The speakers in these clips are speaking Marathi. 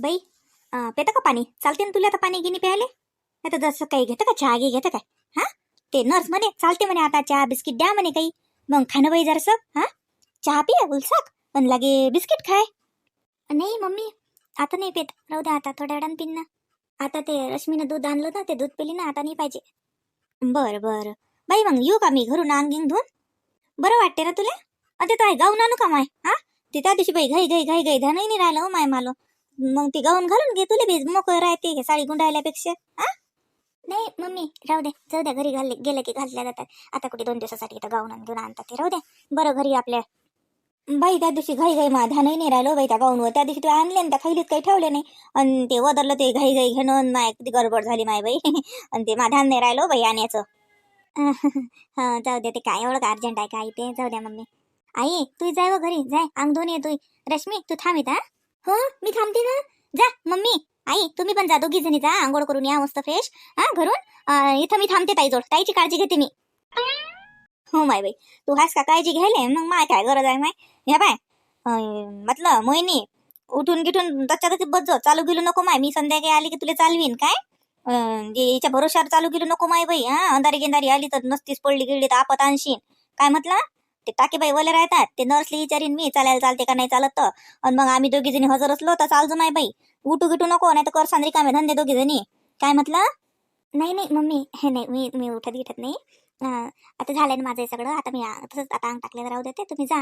बाई अं, का पाणी? चालते ना तुला आता पाणी गिनी प्यायले? नाही तर जसं काही घेतं का चहा घे घेतं काय? हा? ते नर्स म्हणे चालते म्हणे आता चहा बिस्किट द्या म्हणे काही. मग खाणं बाई जरासं हा? चहा पिया उलसाक पण लागे बिस्किट खाय. नाही मम्मी आता नाही पेत. राहू द्या आता थोड्या वेळानं पिन ना. आता ते रश्मीनं दूध आणलं ना ते दूध पिली ना आता नाही पाहिजे. बरं बरं. बाई मग येऊ का मी घरून अंगिंग धुवून? बरं वाटते ना तुला? अरे ते तर आहे गाऊन आणू का माय हा? ते त्या दिवशी बाई घाई घाई घाई घाई ध्यानही नाही राहिलं हो माय मालो मग ती गाऊन घालून घे तुला बी मोकळ राहते हे साडी गुंडाळल्यापेक्षा. हा नाही मम्मी राहू दे. जाऊ द्या घरी घालले गेले की घातल्या जातात. आता कुठे दोन दिवसासाठी इथं गाऊन आणि घेऊन आणतात ते. राहू द्या. बरं घरी आपल्या. बाई त्या दिवशी घाई घाई मा ध्यानही नाही राहिलं बाई त्या गाऊनवर. त्या दिवशी ते आणले आणि त्या खाईलीत काही ठेवले नाही. आणि ते वदरलं ते घाई घाई घेणं माय किती गडबड झाली माय बाई. आणि ते मा ध्यान नाही राहिलं हो बाई आण्याचं. हा जाऊ दे ते काय एवढं अर्जंट आहे काय ते. जाऊ द्या मम्मी. आई तू जाय व घरी. जाय अंग धुवून ये तू. रश्मी तू थांब इथं हा? हो मी थांबते ना. जा मम्मी. आई तुम्ही पण जा दोघी जणी जा. आंघोळ करून या मस्त फ्रेश हा घरून? इथं मी थांबते ताईजवळ ताईची काळजी घेते मी. हो माय बाई. तू हास का? काळजी घ्यायले मग माय काय गरज आहे माय? ह्या बाय. म्हटलं मोहिनी उठून गिठून तच्या तशी बस चालू गेलो नको माय. मी संध्याकाळी आली की तुला चालवीन काय? जे हिच्या भरोशावर चालू गेलो नको माय बाई. हा अंधारी गेंदारी आली तर नसतीच पडली गिळली तर आपत आणशीन. काय म्हटलं? ते टाके बाई वले राहतात. ते नर्सली विचारीन मी चालायला चालते का नाही चालत तर? आणि मग आम्ही दोघी जणी हजर असलो तर चालतो नाही बाई. उठू गिटू नको नाही तर कर सांद्री कामे धंदे दोघी जणी. काय म्हटलं? नाही नाही मम्मी. हे नाही मी मी उठत गिठत नाही. आता झालंय ना माझं सगळं. आता मी तसंच आता अंग टाकलेलं राहू देते. तुम्ही जा.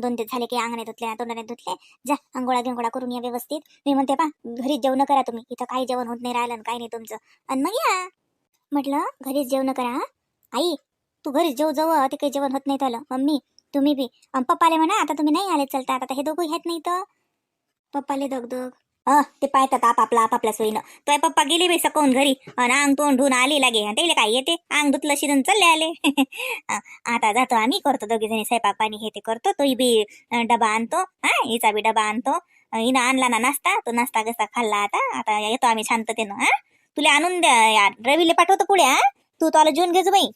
दोन दिवस झाले की अंग नाही धुतले तोंडाने धुतले. जा अंघोळा गिंगोळा करून या व्यवस्थित. मी म्हणते पा घरीच जेवण करा तुम्ही. इथं काही जेवण होत नाही राहिलं काही नाही तुमचं. आणि मग या. म्हटलं घरीच जेवण करा. आई तू घरी जेव जवळ ते काही जेवण होत नाही त्याला. मम्मी तुम्ही बी. अन पप्पाले म्हणा आता तुम्ही नाही आले चलता. आता हे दोघं घेत नाही तर पप्पाले दगदग अ ते पाहतात आपापला आपापल्या सोयीनं. तो पप्पा गेले बी सकवून घरी. आणि अंग तोंड धुवून आली लागे. त्याला काय येते? अंग धुतलं शिरून चालले आले. आता जातो आम्ही करतो दोघे जणी स्वयंपाक पाणी हे ते करतो. तोही बी डबा आणतो. हा हिचा बी डबा आणतो. हिनं आणला ना नाश्ता. तो नाश्ता कसा खाल्ला आता? आता येतो आम्ही शांततेनं. हा तुला आणून द्या यार. रवीले पाठवतो पुढे हा तू तो आला जेवून घेजो बाई.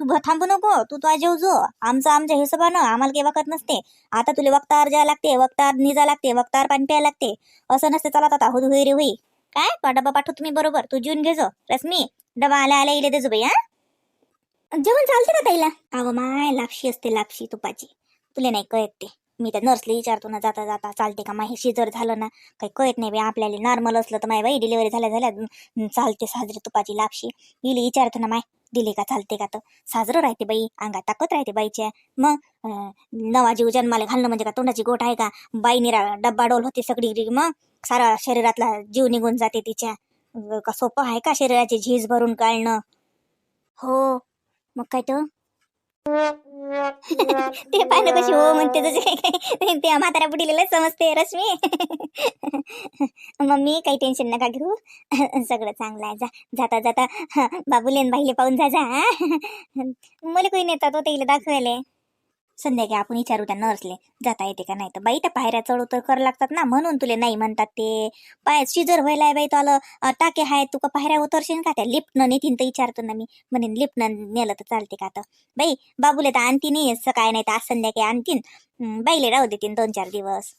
तू भ- थांबू नको तू तो जेव जो. आमचं आमच्या हिशोबानं आम्हाला काही वखत नसते. आता तुला वक्तावर जावं लागते वक्तावर निजा लागते वक्तावर पाणी प्यायला लागते. असं नसते चला आता होत होई रे होई. काय? डबा पाठव तुम्ही बरोबर. तू जेवून घेजो रश्मी डबा आल्या आल्या इले देजो बाई हा. जेवण चालते का ताईला? अगं माय लापशी असते लापशी तुपाची. तुला नाही कळत ते. मी तर नर्सला विचारतो ना जाता जाता चालते का? माही शिजर झालं ना? काही कळत नाही बाई आपल्याला नॉर्मल असलं तर माय बाई डिलिव्हरी झाल्या झाल्या चालते साजरी तुपाची लापशी. इले विचारतो ना माय. दिली का चालते का तर साजरं राहते बाई अंगात ताकद राहते बाईच्या. मग नवा जीव जन्माला घालणं म्हणजे का तोंडाची गोट आहे का? बाई निरा डब्बा डोल होते सगळी मग सारा शरीरातला जीव निघून जाते तिच्या. का सोपं आहे का शरीराची झीज भरून काढणं? हो. मग काय तर ते पाहिलं कशी हो म्हणते तुझे काय त्या म्हाताऱ्या बुडीला समजते रश्मी. मम्मी काही टेन्शन नका घेऊ. सगळं चांगलं आहे. जा जाता जाता बाबुलेन बाईले पाहून जा जा. मला कोणी नेतात हो त्याला दाखवायला. संध्याकाळी आपण विचारू त्या नर्सले जाता येते का नाही तर. बाई त्या पायऱ्या चढ उतर कर लागतात ना म्हणून तुले नाही म्हणतात ते. पाय शिजर व्हायला बाई तो आलं. टाके आहे तू का पायऱ्या उतरशील का त्या? लिफ्टनं नेतीन तर विचारतो ना मी. म्हणेन लिफ्टनं नेलं तर चालते का तर बाई बाबूले तर आणतीन नाही सकाळी नाही तर आज संध्याकाळी आणतीन. बाईले राहू देतीन दोन चार दिवस.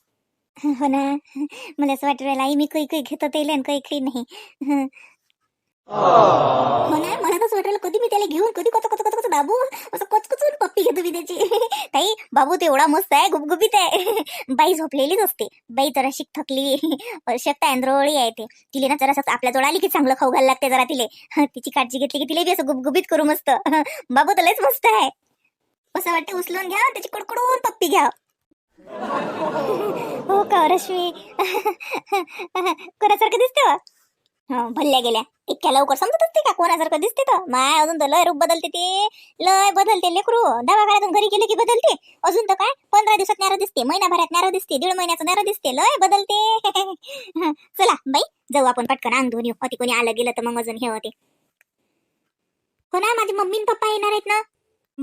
हो ना. मला असं वाटू राहिलं आई मी काही काही घेतो त्याला आणि काही काही नाही. म्हणा हो ना मला वाटायला कधी मी त्याला घेऊन कधी कच कच कच कसं बाबू? असं कचकचून पप्पी घेतो मी त्याची ताई बाबू तेवढा मस्त आहे गुबगुबीत आहे. बाई झोपलेलीच नसते बाई जरा शिक थकली. शकता आंध्रोळी आहे ते. तिले ना जरा आपल्या जवळ आली की चांगलं खाऊ घाल लागते जरा तिले. तिची काळजी घेतली की तिला बी असं गुबगुबीत करू मस्त. बाबू तर लयच मस्त आहे. असं वाटतं उचलून घ्या त्याची कडकडून पप्पी घ्या. हो का रश्मी? कोणासारखं दिसते भल्ल्या गेल्या. इतक्या लवकर समजत असते का? कोणासारखं दिसते तर. माय अजून तर लय रूप बदलते ते. लय बदलते लेकरू. दवाखान्यातून घरी गेले की बदलते. अजून तर काय? पंधरा दिवसात नॅरो दिसते महिनाभरात नॅरो दिसते दीड महिन्याचं नॅरो दिसते. लय बदलते. चला बाई जाऊ आपण पटकन अंग धुवून येऊ. अति कोणी आलं गेलं तर मग अजून हे होते. हो ना माझी मम्मी पप्पा येणार आहेत ना?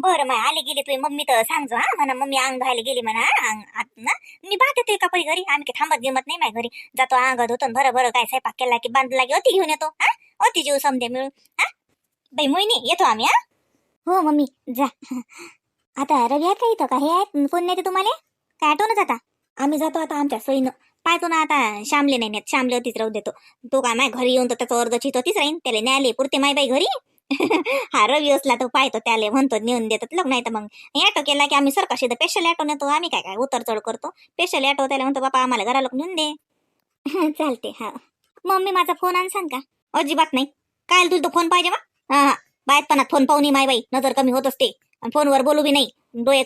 बरं माय आले गेले तुझी मम्मी तर सांगजो हा म्हणा मम्मी अंग धुवायला गेली म्हणा अंग आत ना. मी पाहते ते कपडे घरी आम्ही काही थांबत गिमत नाही माय घरी. जातो अंग धुतो बरं बरं काय स्वयंपाक केला की बांधला की अति घेऊन येतो हा? अति जीव समजे मिळून हा? बाई मोहिनी येतो आम्ही हा? हो मम्मी जा. आता रवी आहेत का इथं? का हे आहेत? कोण नाही ते तुम्हाला? काय आठवणच आता? आम्ही जातो आता आमच्या सोयीनं पाहतो ना आता श्यामले नाही नेत श्यामले होतीच राहू देतो. तो काय माय घरी येऊन तर त्याचं अर्ध चितोतीच राहीन त्याला न्यायले पुरते माय बाई घरी. हा रवी असला तर पाहतो त्याले म्हणतो नेऊन देतात लोक नाही तर मग. ॲटो केला की आम्ही सरकाशी तर स्पेशल ॲटो नेतो आम्ही काय काय उतर चढ करतो. स्पेशल ॲटो त्याला म्हणतो बापा आम्हाला घरा लोक नेऊन दे. चालते हा. मम्मी माझा फोन आण सांग का? अजिबात नाही. काय तुला तो फोन पाहिजे बा? हा बायतपणात फोन पाहून माय बाई. नजर कमी होत असते. आणि फोनवर बोलू बी नाही. डोळे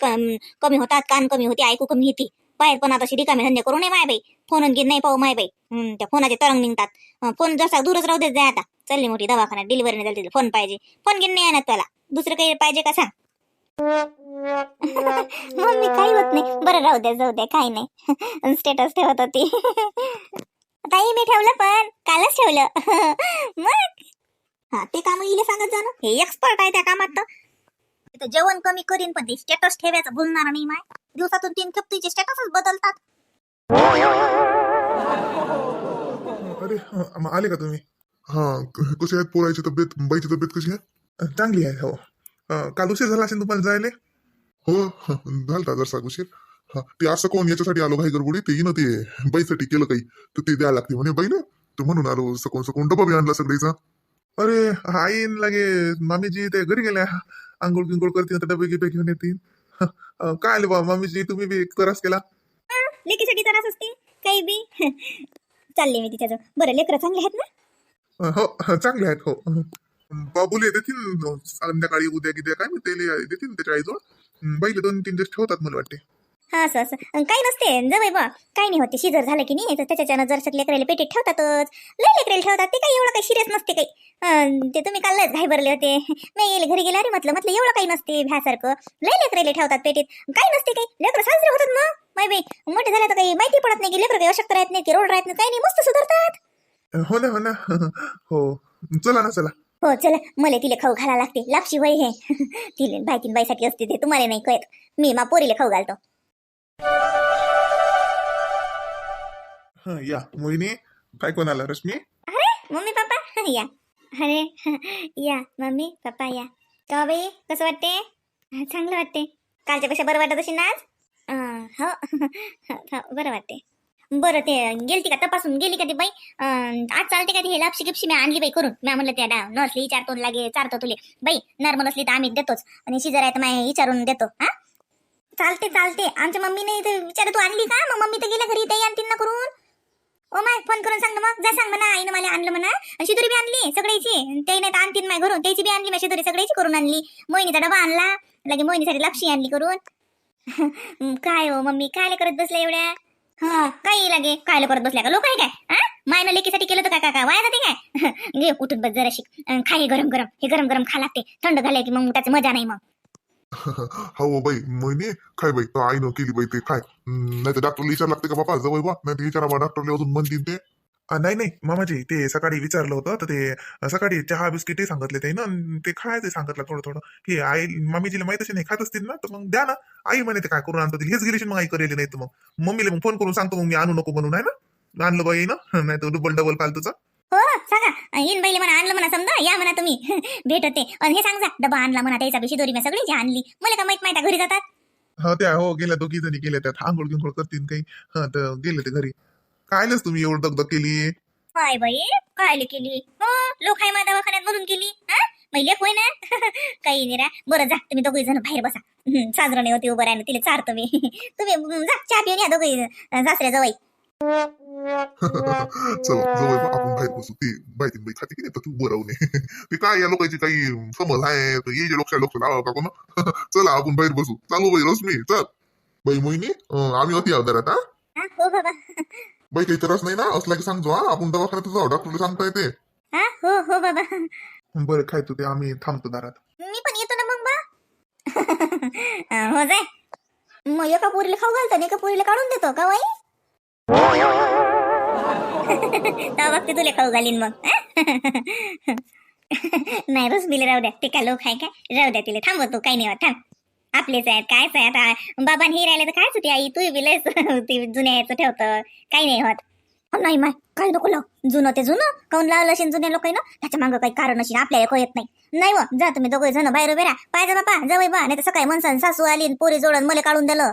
कमी होतात कान कमी होते ऐकू कमी येते. पण आता रिकामे धंदे करू नये माय बाई. फोन घेत नाही पाहू माय बाई. त्या फोनाचे तरंग निघतात. फोन जसा दूरच राहू देत जाय आता. चालली मोठी दवाखान्यात डिलिव्हरी झाली फोन पाहिजे. फोन घेऊन नाही आणत त्याला. दुसरं काही पाहिजे का सांग? मम्मी काही होत नाही. बरं राहू द्या जाऊ द्या काही नाही. स्टेटस ठेवत होती. ताई मी ठेवलं पण कालच ठेवलं. मग? हा ते काम इले सांगत जा हे एक्सपर्ट आहे त्या कामात तर. जेवण कमी करीन पण ते स्टेटस ठेवायचं भुलणार नाही माय. दिवसातून तीन खेप तिचे स्टेटसच बदलतात. अरे आले का तुम्ही? हा कशी आहेत पोरायची तब्येत? बाईची तब्येत कशी आहे? चांगली आहे हो. काल उशीर झाला असेल तुम्हाला जायले? हो हं, झालता जरसा उशीर. हा ते असं कोण याच्यासाठी आलो घाई गडबडी ते येणं ते बाईसाठी केलं काही. तर ते द्यायला लागते म्हणे. बाई ना तर म्हणून आलो सकून सकून. डबा बी आणला सगळीचा. अरे आईन लागे मामीजी ते घरी गेल्या. आंघोळ बिंघोळ करतील तर डबे गिबे घेऊन येतील. काय आले बा मामीजी तुम्ही बी त्रास केला? लेकीसाठी त्रास असते काही बी. चालले मी तिच्याजवळ. बरं लेकरं चांगले आहेत ना? हो, हो चांगले आहेत हो. अ, बाबूले देतील संध्याकाळी उद्या गिद्या काय मी त्याला देतील त्याच्या आईजवळ. बैल दोन तीन दिवस ठेवतात मला वाटते. हा असं असं काही नसते जवळ बा काही नाही होते शिजर झालं की नाही तर त्याच्याच्यानं जर लेकराला पेटीत ठेवतातच. लय लेकराला ठेवतात ते काही एवढं काही सिरियस नसते काही. ते तुम्ही काल लयच भरले होते. मी येईल घरी गेला रे म्हटलं म्हटलं एवढं काही नसते भ्यासारखं. लय लेकरायला ठेवतात पेटीत. काही नसते काही. लेकरं साजरे होतात मग माय बाई. मोठे झाले तर काही माहिती पडत नाही की लेकरं काही अशक्त राहत नाही की रोड राहत नाही काही नाही मस्त सुधारतात. हो ना हो ना. हो. चला ना चला. हो चला. मला तिला खाऊ घाला लागते. लापशी वय हे तिले बायकीन बाईसाठी असते ते तुम्हाला नाही कळत. मी मा पोरीला खाऊ घालतो. हं, या. मोहिनी काय कोण आला? रश्मी? अरे मम्मी पप्पा. या. अरे या. मम्मी पप्पा या. का बाई? कसं वाटते? चांगलं वाटते. कालच्यापेक्षा बरं वाटत असेल ना आज? अं, हो. हो, बरं वाटते. बरं ते गेलती का? तपासून गेली का ती बाई? अं, आज चालते का ती? हे लापशी गिपशी मी आणली बाई करून. मी म्हणलं त्या डाव नसली विचारतो लागे चारतो तुले. बाई नॉर्मल असली तर आम्ही देतोच. आणि शिजर आहेत माय विचारून देतो हा? चालते चालते. आमच्या मम्मीने इथे विचार तू आणली का? मग मम्मी तर गेल्या घरी ते आणतील ना करून. ओ माय फोन करून सांग ना मग. जा सांग म्हणा आईनं मला आणलं म्हणा. शिदुरी बी आणली सगळ्याची. ते नाही तर आणतील माय घरून. त्याची बी आणली मी शिदुरी सगळ्याची करून आणली. मोहिनीचा डबा आणला. लगे मोहिनीसाठी लापशी आणली करून. काय हो मम्मी? काय करत बसल्या एवढ्या? हा काही लागे. काय करत बसल्या का? लोक आहे काय? हा? मायनं लेकीसाठी केलं तर काय काय काय? वाया जाते काय? घे उठून बस जराशी खा हे गरम गरम. हे गरम गरम खा लागते. थंड झालंय की मग त्याची मजा नाही मग. हो बाई. म्हणे काय बाई. तो न केली बाई ते. काय नाही तर डॉक्टरला विचार लागते का बापा जवळ बा. नाही विचारा बा डॉक्टरला अजून म्हणतील ते. नाही नाही. मामाजी ते सकाळी विचारलं होतं. तर ते सकाळी चहा बिस्किट सांगितले ते ना. ते खायचं सांगितलं थोडं थोडं. की आई मामीजीला माहीत असेल नाही. खात असतील ना? तर मग द्या ना. आई म्हणे ते काय करून आणतो हेच गेली मग आई करेल नाही तर मग. मम्मीला मग फोन करून सांगतो मग मी आणू नको म्हणून आहे ना? आणलं बाई ना? नाही तर डबल डबल फालतूचा. हो सांगा. येईन बाईले म्हणा आणलं म्हणा समजा. या म्हणा तुम्ही. भेट होते आणि हे सांगा डबा आणला म्हणा त्याचा बिशी दोरी मी सगळी आणली. मला का माहीत माहिती घरी जातात? हा त्या हो गेल्या दोघी जणी गेल्या त्यात. आंघोळ गिंघोळ करतील काही. हा तर गेले ते घरी. कायलेच तुम्ही एवढं दगदग केली काय बाई? काय केली? हो लोक आहे माझ्या दवाखान्यात मधून केली हा? लेख होय ना? काही नाही रा. बरं जा तुम्ही दोघे जण बाहेर बसा. हं, साजरं नाही होती उभं राहिलं तिला चारतो मी. तुम्ही हं, जा चहा पिऊन या दोघे सासऱ्या जवळ चला जवळ बा, आपण बाहेर बसू. ते बाई बाई खाते की नाही तर तू नये ते काय या लोकांची काही समज आहे? ये जे लोक लोक लावा का कोण? चला आपण बाहेर बसू. चालू बाई रश्मी चल. बाई मोहिनी आम्ही होती हा? हा हो बाबा बाई काही त्रास नाही ना? असला की सांगतो हा. आपण दवाखान्यात जाऊ डॉक्टरला सांगता येते. हा हो हो बाबा. बरं काय तू ते आम्ही थांबतो दारात. मी पण येतो ना मग बा. हो जाय. मग एका पोरीला खाऊ घालतो आणि एका पोरीला काढून देतो का वाई तेव्हा बघते तुला खाऊ घालीन मग हा? नाही रोज बिले राहू द्या. ते काय लोक आहे काय? राहू द्या तिला थांबवतो हो काही नाही होत थांब. आपलेच आहेत कायच आहे आता बाबा हे राहिले तर कायच होती आई? तू बिलेच ते जुन्या याचं ठेवतं. काही नाही होत. नाही माय काही नको लाव. जुनं ते जुनं काऊन लावलं असेल जुन्या लोक ना त्याच्या मागं काही कारण असेल आपल्याला कळत नाही. नाही व जा तुम्ही दोघे जण बाहेर उभे राहा. पाहिजे बापा जवळ बा नाही तर सकाळी मनसान सासू आली आणि पोरी जोडून मला काढून दिलं.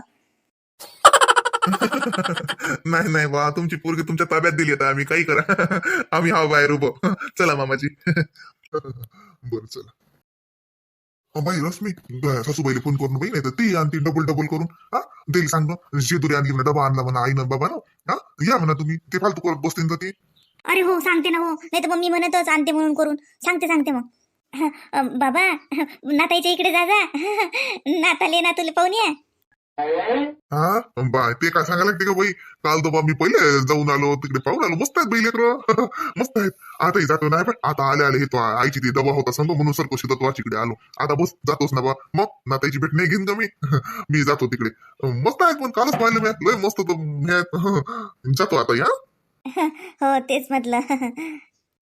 नाही नाही बा तुमची पोरगी तुमच्या ताब्यात दिली आता आम्ही काही करा. आम्ही हा बाहेर उभं. चला मामाजी. बरं चला. बाई रश्मी ग- सासूबाईला फोन करून बाई नाही तर ती आणती डबल डबल करून. हा? देईल सांगतो शेतुरी आणली म्हणा डबा आणला म्हणा आईनं बाबा हा? या म्हणा तुम्ही. ते फालतू करत बसतील ना ती अरे हो सांगते ना हो. नाही तर मग मी म्हणतच आणते म्हणून करून. सांगते सांगते मग. बाबा नाताईच्या इकडे जा जा. नाताले ना तुला पाहून या. हा? बाय ते काय सांगायला लागते का बाई? काल तर बा मी पहिले जाऊन आलो तिकडे पाहून आलो. मस्त आहेत बाई लेकर. मस्त आहेत. आताही जातो नाही पण आता आले आले हे तो आईची ती दबा होता संग म्हणून सरको शेतात वाचिकडे आलो. आता बस जातोच ना बा. मग नाताईची भेट नाही घेईन का मी? मी जातो तिकडे. मस्त आहेत पण कालच पाहिलं मी लय मस्त तो. जातो आता या. हो तेच म्हटलं.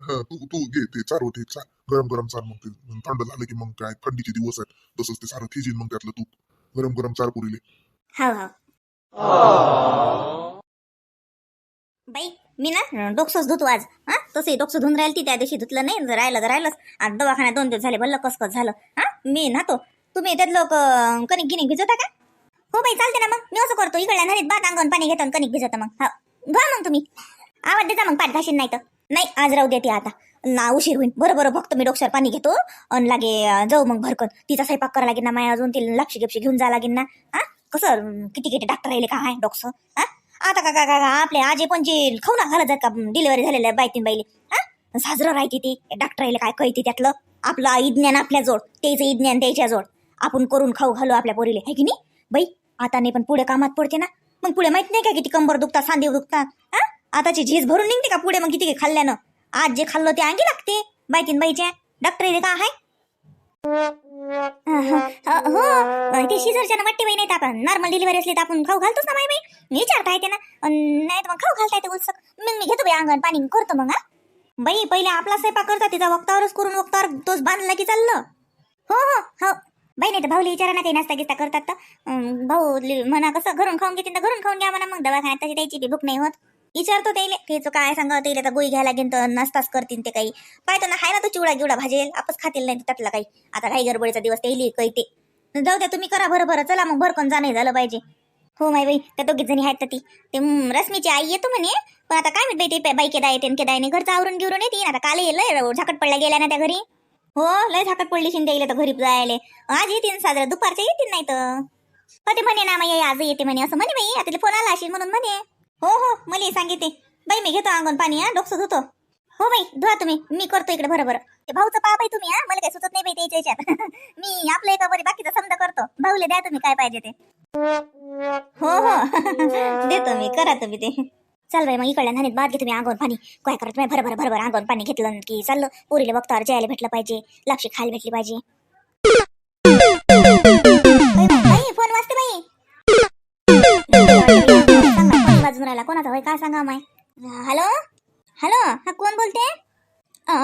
तू तू घे ते चार होते चार. गरम गरम चार मग ते. थंड झालं की मग काय थंडीचे दिवस आहेत. तसंच ते सारं थिजीन मग त्यातलं तूप. गरम गरम चार पुरीले. हो हो बाई मी ना डोकसंच धुतो आज. हा? तसे डोकसं धुवून राहिली ती त्या दिवशी धुतलं नाही जर राहिलं तर राहिलंच. आज दवाखान्यात दोन दिवस झाले भल्ल कसकस झालं. हा? मी ना तो तुम्ही त्यातलं लोक कणिक गिनिक भिजवता का? हो बाई चालते ना मग. मी असं करतो इकडल्या नदीत भात अंगण पाणी घेतो आणि कणिक भिजवता मग. हो. हा. धुवा मग तुम्ही. आवाज देता मग पाठ घाशीन नाही तर नाही आज राहू देते आता. ना उशीर होईल बरं बरं फक्त मी डोक्यावर पाणी घेतो अन लागे जाऊ मग भरकन. तिचा स्वयंपाक करा लागेल ना माय अजून तिला लक्ष गिपशी घेऊन जा लागेल ना. हा? कसं किती किती डॉक्टर राहिले का आहे डॉक्टर हा? आता का का आपले आजे पण जे खाऊ ना घालत जात का? डिलिव्हरी झालेल्या बायतीन बाईले. हा? साजरं राहते ती. डॉक्टर राहिले काय कळते त्यातलं? आपलं विज्ञान आपल्या जोड त्याचं विज्ञान त्याच्या जोड आपण करून खाऊ घालू आपल्या पोरीले. है की नाही? बाई आता नाही पण पुढे कामात पडते ना. मग पुढे माहीत नाही का किती कंबर दुखता सांदेव दुखता हा? आताची झीज भरून निघते का पुढे मग किती खाल्ल्यानं? आज जे खाल्लं ते अंगी लागते बायतीन बाईच्या. डॉक्टर का आहे? हो. ते शिजरच्या वाटते बाई नाही तर आपण. नॉर्मल डिलिव्हरी असली तर आपण खाऊ घालतोच ना बाई बाई. विचारता येते ना नाही तर मग खाऊ घालता येते उत्सक मग मी घेतो बाई अंगण पाणी करतो मग हा. बाई पहिले आपला स्वयंपाक करता तिचा वक्तावरच करून वक्तावर तोच बांधला की चाललं. हो हो हो. बाई नाही तर भाऊली विचारा ना ते नाश्ता गिस्ता करतात तर. भाऊ लि- म्हणा कसं घरून खाऊन घेतील तर घरून खाऊन घ्या म्हणा. मग दवाखान्यात तशी त्याची बी भूक नाही होत. विचारतो त्याला त्याचं काय सांगा त्याला तर गोळी घ्यायला गेन तर नाश्ताच करतील ते काही. पाहतो ना हाय ना तो चिवडा गिवडा भाजेल आपच खातील नाही त्यातला काही. आता काही गडबडीचा दिवस त्याली कळते. जाऊ द्या तुम्ही करा बरं बरं. चला मग भरकन जाणं झालं पाहिजे. हो माय बाई त्या दोघीच जणी आहेत तर ती. ते रश्मीची आई येतो म्हणे. पण आता काय म्हणते बाई ते बाई केदा येते के दायने घरचं आवरून गिवरून येते. आता काल लय झाकट पडला गेल्या ना त्या घरी. हो लय झाकट पडली शिंदे येईल तर घरी जायला. आज येतील साजरा दुपारच्या येतील नाही तर. हो म्हणे ना माई आज येते म्हणे. असं म्हणे बाई आता फोन आला असेल म्हणून म्हणे. हो हो मला सांगितले. बाई मी घेतो अंगण पाणी हा डोकसं धुतो. हो बाई धुवा तुम्ही. मी करतो इकडे बरं बरं. ते भाऊचं पहा बाई तुम्ही हा. मला काही सुचत नाही बाई त्याच्या मी आपलं एका बरी बाकीचा समजा करतो भाऊले द्या तुम्ही काय पाहिजे ते. हो हो. देतो मी करा तुम्ही ते. चल बाई मग इकडल्या नाणीत बाद घे तुम्ही अंगावर पाणी. काय करत नाही बरं बरं बरं पाणी घेतलं की चाललं. पोरीला बघतो जायला भेटलं पाहिजे. लक्ष खायला भेटली पाहिजे. फोन वाजते बाई. बाजून राहिला कोणाचा होय काय सांगा माय? हॅलो? हॅलो? हा कोण बोलते?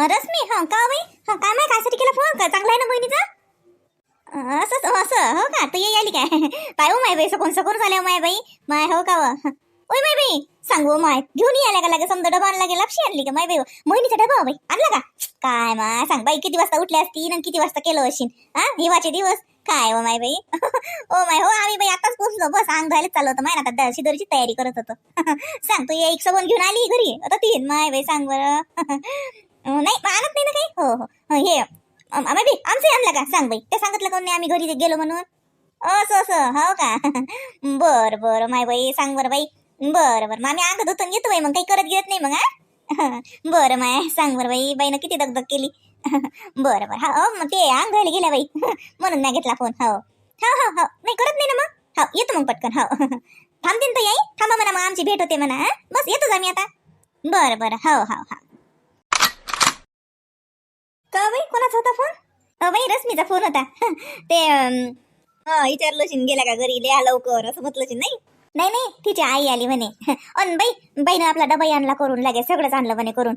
रश्मी हा का हो बाई? हा काय माय कायसाठी केला फोन? काय चांगला आहे ना बहिणीचा? असं हो, असं. हो का? तू ये आली काय? पाय हो माय बाई? सकून सकून झाल्या माय बाई? माय हो का ओय माय बाई सांगू हो माय. घेऊन यायला का लागे समजा डबा आणला गेला आणली का माय बाई? मोहिनीचा डबा हो बाई. आणला का? काय माय सांग बाई किती वाजता उठल्या असतील आणि किती वाजता केलं असेल हा हिवाचे दिवस? काय हो माय बाई? ओ माय हो आम्ही बाई आताच पोहोचलो. बस अंग धुवायला चालू होतं. माय ना आता शिदोरीची तयारी करत होतो. सांग तू एक सबन घेऊन आली घरी? आता तीन माय बाई सांग बरं. नाही आणत नाही ना काही? हो हो. हे आम्ही माय बाई आमचं आणलं का? सांग बाई. ते सांगितलं कोण नाही आम्ही घरी गेलो म्हणून? असं असं. हो का? बर बर माय बाई. सांग बरं बाई. बरं बरं. मग आम्ही अंग धुतून घेतो बाई. मग काही करत घेत नाही मग हा? बरं माय. सांग बरं बाई. बाईनं किती दगदग केली? बरं बरं. हो मग ते अंग धुवायला गेल्या बाई. म्हणून नाही घेतला फोन हो. हो हो हो. नाही करत नाही ना मग? हो येतो मग पटकन. हो. थांबतीन तर याई. थांबा म्हणा मग. आमची भेट होते म्हणा हा? बस येतोच आम्ही आता. बरं बरं. हो हो हो. का बाई कोणाचा होता फोन बाई रश्मीचा फोन होता. ते अं, विचारलं शिन गेला का घरी? लिहा लवकर असं म्हटलं शिन नाही? नाही नाही तिची आई आली म्हणे. अन बाई बाईनं आपला डबाई आणला करून लागे सगळंच आणलं म्हणे करून.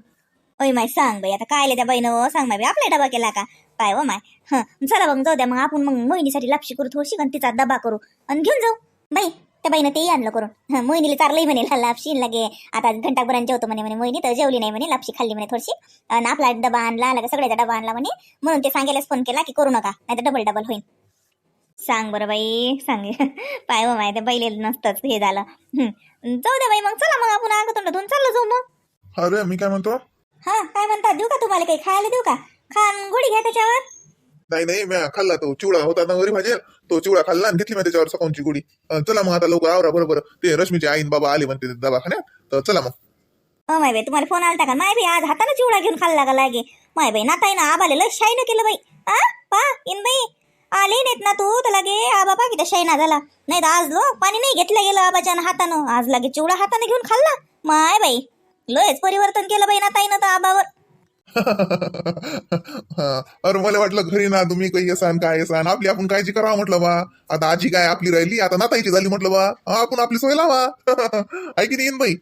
ओय माय सांग बाई आता काय त्या बाईनं? सांग माय बाई आपला डबा केला का? काय हो माय. हं चला मग जाऊ द्या मग आपण मग मोहिनीसाठी लापशी करू थोडीशी आणि तिचा डबा करू. आणि घेऊन जाऊ. बाई त्या बाईनं तेही आणलं करून. मोहिनीला चारलंही म्हणे लापशी लागे. आता घंटाभरांचे जेवतो म्हणे म्हणे मोहिनी तर जेवली नाही म्हणे लापशी खाल्ली म्हणे थोडीशी. आणि आपला डबा आणला लागे सगळ्याचा डबा आणला म्हणे म्हणून ते सांगायलाच फोन केला की करू नका नाही तर डबल डबल होईल सांग बरं बाई सांग. पाय हो माहिती पहिले नसतंच हे झालं. जाऊ दे बाई मग चला मग आपण आग तोंडातून चाललो जाऊ मग. अरे मी काय म्हणतो? हा काय म्हणता देऊ का तुम्हाला काही? खायला देऊ का? खान गोडी घ्या त्याच्यावर. नाही नाही मी खाल्ला तो चिवडा होता ना घरी भाजेल तो चिवडा खाल्ला आणि घेतली मी त्याच्यावर सकाळची गोडी अं, चला मग आता लवकर आवरा बरोबर ते रश्मीची आईन बाबा आले म्हणते दवाखान्यात तर चला मग हो माय बाई तुम्हाला फोन आलता का माय बाई आज हाताने चिवडा घेऊन खाल्ला का लागे माय बाई नाताई ना आबाले लय शाईनं केलं बाई आ पा इन बाई आले नाहीत ना तू तर लागे आबा पा किती शाईना झाला नाही तर आज लो पाणी नाही घेतलं गेलं आबाच्या हातानं आज लागे चिवडा हाताने घेऊन खाल्ला माय बाई लयच परिवर्तन केलं बाई नाताईनं तर आबावर अरे मला वाटलं घरी ना तुम्ही काही असान काय असान. आपली आपण काळजी करावं म्हटलं बा. आता आजी काय आपली राहिली आता नाताईची झाली म्हटलं बा. हा, आपण आपली सोय लावा. ऐकी नाही येईन बाई?